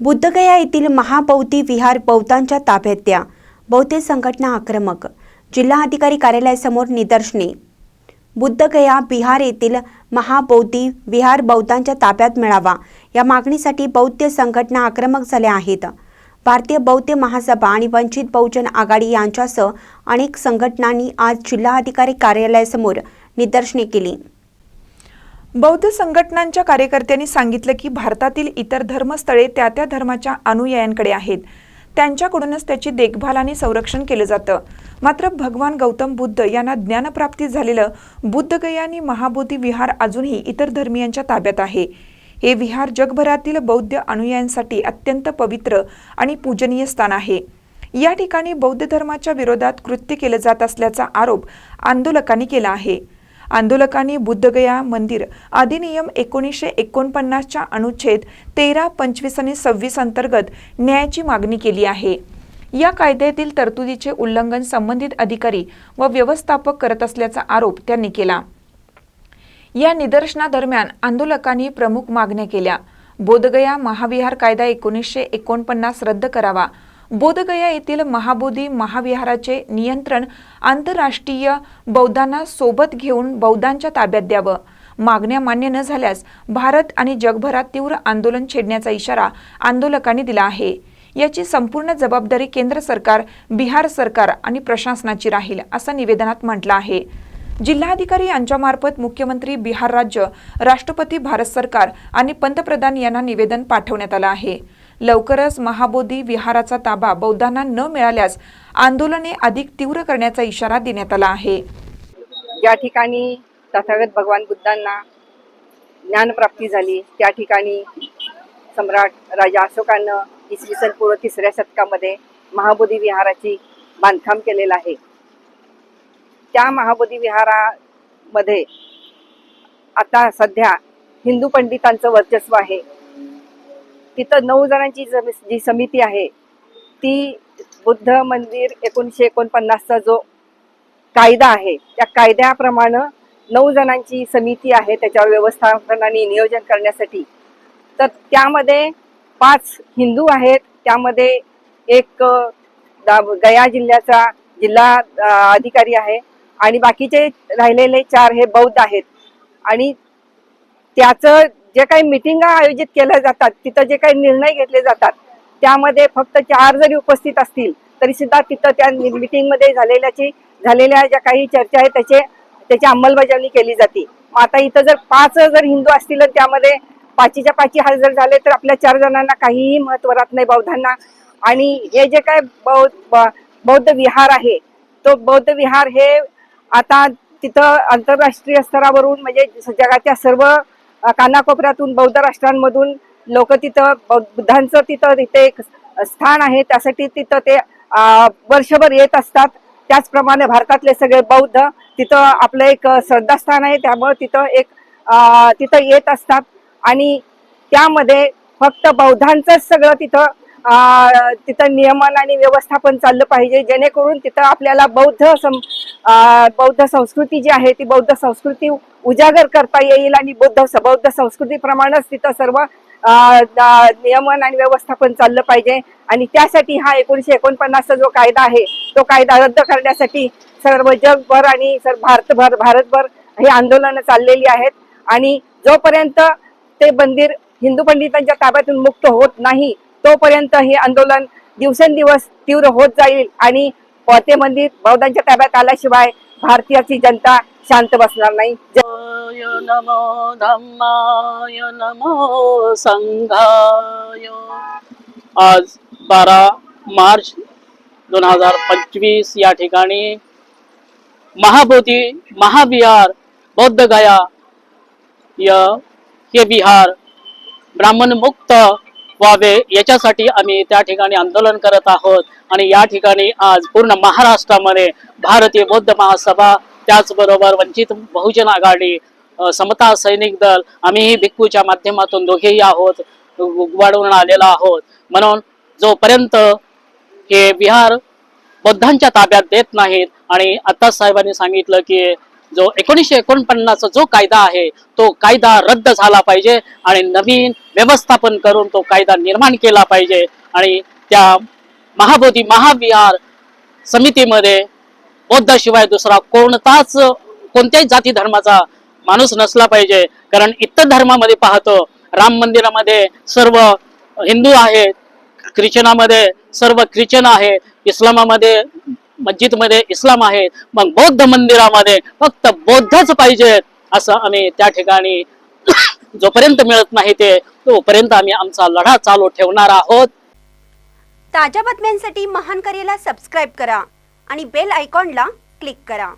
बुद्धगया येथील महाबौद्धी विहार बौद्धांच्या ताब्यात द्या. बौद्ध संघटना आक्रमक. जिल्हा अधिकारी कार्यालयासमोर निदर्शने. बुद्धगया बिहार येथील महाबौद्धी विहार बौद्धांच्या ताब्यात मिळावा. या मागणीसाठी बौद्ध संघटना आक्रमक झाल्या आहेत. भारतीय बौद्ध महासभा आणि वंचित बहुजन आघाडी यांच्यासह अनेक संघटनांनी आज जिल्हाधिकारी कार्यालयासमोर निदर्शने केली. बौद्ध संघटनांच्या कार्यकर्त्यांनी सांगितलं की भारतातील इतर धर्मस्थळे त्या त्या धर्माच्या अनुयायांकडे आहेत. त्यांच्याकडूनच त्याची देखभाल आणि संरक्षण केलं जातं. मात्र भगवान गौतम बुद्ध यांना ज्ञानप्राप्ती झालेलं बुद्धगया आणि महाबोधी विहार अजूनही इतर धर्मियांच्या ताब्यात आहे. हे विहार जगभरातील बौद्ध अनुयायांसाठी अत्यंत पवित्र आणि पूजनीय स्थान आहे. या ठिकाणी बौद्ध धर्माच्या विरोधात कृत्य केलं जात असल्याचा आरोप आंदोलकांनी केला आहे. आंदोलकांनी बुद्धगया मंदिर अधिनियम एकोणीसशे एकोणपन्नासच्या अनुच्छेद तेरा पंचवीस आणि सव्वीस अंतर्गत न्यायाची मागणी केली आहे. या कायद्यातील तरतुदीचे उल्लंघन संबंधित अधिकारी व व्यवस्थापक करत असल्याचा आरोप त्यांनी केला. या निदर्शनादरम्यान आंदोलकांनी प्रमुख मागण्या केल्या. बोधगया महाविहार कायदा एकोणीसशे एकोणपन्नास रद्द करावा बोधगया येथील महाबोधी महाविहाराचे नियंत्रण आंतरराष्ट्रीय बौद्धांना सोबत घेऊन बौद्धांच्या ताब्यात द्यावं. मागण्या मान्य न झाल्यास भारत आणि जगभरात तीव्र आंदोलन छेडण्याचा इशारा आंदोलकांनी दिला आहे. याची संपूर्ण जबाबदारी केंद्र सरकार बिहार सरकार आणि प्रशासनाची राहील असं निवेदनात म्हटलं आहे. जिल्हाधिकारी यांच्यामार्फत मुख्यमंत्री बिहार राज्य राष्ट्रपती भारत सरकार आणि पंतप्रधान यांना निवेदन पाठवण्यात आलं आहे. लवकरच महाबोधी विहाराचा ताबा बौद्धांना न मिळाल्यास आंदोलने अधिक तीव्र करण्याचा इशारा देण्यात आला आहे. ज्या ठिकाणी तथागत भगवान बुद्धांना ज्ञानप्राप्ती झाली त्या ठिकाणी सम्राट राजा अशोकानं इसवी सन पूर्व तिसऱ्या शतकामध्ये महाबोधी विहाराची बांधकाम केलेलं आहे. त्या महाबोधी विहारामध्ये आता सध्या हिंदू पंडितांचं वर्चस्व आहे. तिथं नऊ जणांची जी समिती आहे ती बुद्ध मंदिर एकोणीसशे एकोणपन्नासचा जो कायदा आहे त्या कायद्याप्रमाणे नऊ जणांची समिती आहे त्याच्यावर व्यवस्थापन आणि नियोजन करण्यासाठी. तर त्यामध्ये पाच हिंदू आहेत त्यामध्ये एक दा- गया जिल्ह्याचा जिल्हा अधिकारी आहे आणि बाकीचे राहिलेले चार हे बौद्ध आहेत. आणि त्याचं जे काही मिटिंगा आयोजित केल्या जातात तिथं जे काही निर्णय घेतले जातात त्यामध्ये फक्त चार जरी उपस्थित असतील तरी सुद्धा तिथं त्या मिटिंगमध्ये झालेल्याची झालेल्या ज्या काही चर्चा आहे त्याचे त्याची अंमलबजावणी केली जाते. मग आता इथं जर पाच जर हिंदू असतील त्यामध्ये पाचीच्या पाची हजर झाले तर आपल्या चार जणांना काहीही महत्त्व राहत नाही बौद्धांना. आणि हे जे काय बौद्ध ब- बौद्ध विहार आहे तो बौद्ध विहार हे आता तिथं आंतरराष्ट्रीय स्तरावरून म्हणजे जगाच्या सर्व कानाकोपऱ्यातून बौद्ध राष्ट्रांमधून लोक तिथं बुद्धांचं तिथं तिथे एक स्थान आहे. त्यासाठी तिथं ते वर्षभर येत असतात. त्याचप्रमाणे भारतातले सगळे बौद्ध तिथं आपलं एक श्रद्धास्थान आहे. त्यामुळे तिथं एक तिथं येत असतात. आणि त्यामध्ये फक्त बौद्धांचंच सगळं तिथं तिथं नियमन आणि व्यवस्थापन चाललं पाहिजे. जेणेकरून तिथं आपल्याला बौद्ध सं बौद्ध संस्कृती जी आहे ती बौद्ध संस्कृती उजागर करता येईल आणि बुद्ध बौद्ध संस्कृतीप्रमाणेच तिथं सर्व नियमन आणि व्यवस्थापन चाललं पाहिजे. आणि त्यासाठी हा एकोणीशे एकोणपन्नासचा जो कायदा आहे तो कायदा रद्द करण्यासाठी सर्व जगभर आणि सर्व भारतभर भारतभर हे आंदोलनं चाललेली आहेत. आणि जोपर्यंत ते मंदिर हिंदू पंडितांच्या ताब्यातून मुक्त होत नाही तोपर्यंत हे आंदोलन दिवसेंदिवस तीव्र होत जाईल. आणि ते मंदिर बौद्धांच्या ताब्यात आल्याशिवाय भारतीयाची जनता शांत बसणार नाही. य नमो धम्माय नमो संघाय. आज बारा मार्च दोन हजार पंचवीस या ठिकाणी महाबोधी महाविहार बौद्ध गया य हे विहार ब्राह्मण मुक्त व्हावे. याच्यासाठी आम्ही त्या ठिकाणी आंदोलन करत आहोत. आणि या ठिकाणी आज पूर्ण महाराष्ट्रामध्ये भारतीय बौद्ध महासभा त्याचबरोबर वंचित बहुजन आघाडी समता सैनिक दल आम्हीही भिक्खूच्या माध्यमातून दोघेही आहोत वाढवून आलेला आहोत. म्हणून जोपर्यंत हे विहार बौद्धांच्या ताब्यात देत नाहीत आणि आता साहेबांनी सांगितलं की जो एकोणीसशे एकोणपन्नासचा जो कायदा आहे तो कायदा रद्द झाला पाहिजे आणि नवीन व्यवस्थापन करून तो कायदा निर्माण केला पाहिजे. आणि त्या महाबोधी महाविहार समितीमध्ये बौद्धाशिवाय दुसरा कोणताच कोणत्याही जाती धर्माचा माणूस नसला पाहिजे. कारण इतर धर्मामध्ये पाहतो राम मंदिरामध्ये सर्व हिंदू आहेत ख्रिश्चनामध्ये सर्व ख्रिश्चन आहे इस्लामामध्ये मस्जिदमध्ये इस्लाम आहे मग बौद्ध मंदिरामध्ये फक्त बौद्धच पाहिजे असं आम्ही त्या ठिकाणी जोपर्यंत मिळत नाही ते तोपर्यंत आम्ही आमचा लढा चालू ठेवणार आहोत. ताज्या बातम्यांसाठी महान करेला सबस्क्राईब करा आणि बेल आयकॉनला क्लिक करा.